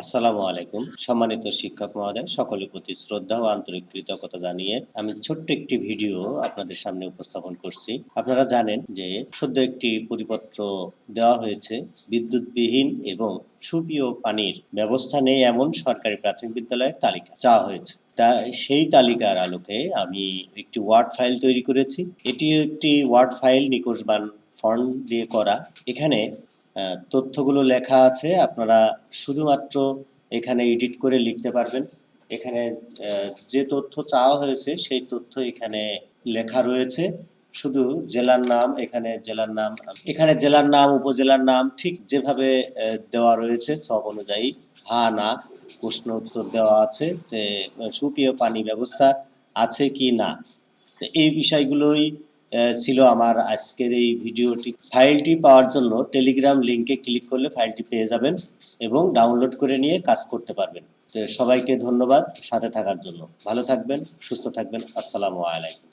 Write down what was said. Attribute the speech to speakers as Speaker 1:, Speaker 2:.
Speaker 1: আসসালামু আলাইকুম। সম্মানিত শিক্ষক মহোদয়, সকলের প্রতি শ্রদ্ধা ও আন্তরিক কৃতজ্ঞতা জানিয়ে আমি ছোট্ট একটি ভিডিও আপনাদের সামনে উপস্থাপন করছি। আপনারা জানেন যে সদ্য একটি পরিপত্র দেওয়া হয়েছে বিদ্যুৎবিহীন এবং সুপীয় পানির ব্যবস্থা নেই এমন সরকারি প্রাথমিক বিদ্যালয়ের তালিকা চাওয়া হয়েছে। তা সেই তালিকার আলোকে আমি একটি ওয়ার্ড ফাইল তৈরি করেছি। এটি একটি ওয়ার্ড ফাইল নিকোষবান ফন্ট দিয়ে করা। এখানে তথ্যগুলো লেখা আছে, আপনারা শুধুমাত্র এখানে এডিট করে লিখতে পারবেন। এখানে যে তথ্য চাওয়া হয়েছে, সেই তথ্য এখানে লেখা রয়েছে। শুধু জেলার নাম, এখানে জেলার নাম, এখানে জেলার নাম, উপজেলার নাম, ঠিক যেভাবে দেওয়া রয়েছে, সব অনুযায়ী হা, না, প্রশ্ন উত্তর দেওয়া আছে যে সুপেয় পানি ব্যবস্থা আছে কি না। এই বিষয়গুলোই ছিল আমার আজকের এই ভিডিওটি। ফাইলটি পাওয়ার জন্য টেলিগ্রাম লিংকে ক্লিক করলে ফাইলটি পেয়ে যাবেন এবং ডাউনলোড করে নিয়ে কাজ করতে পারবেন। সবাইকে ধন্যবাদ সাথে থাকার জন্য। ভালো থাকবেন, সুস্থ থাকবেন। আসসালামু আলাইকুম।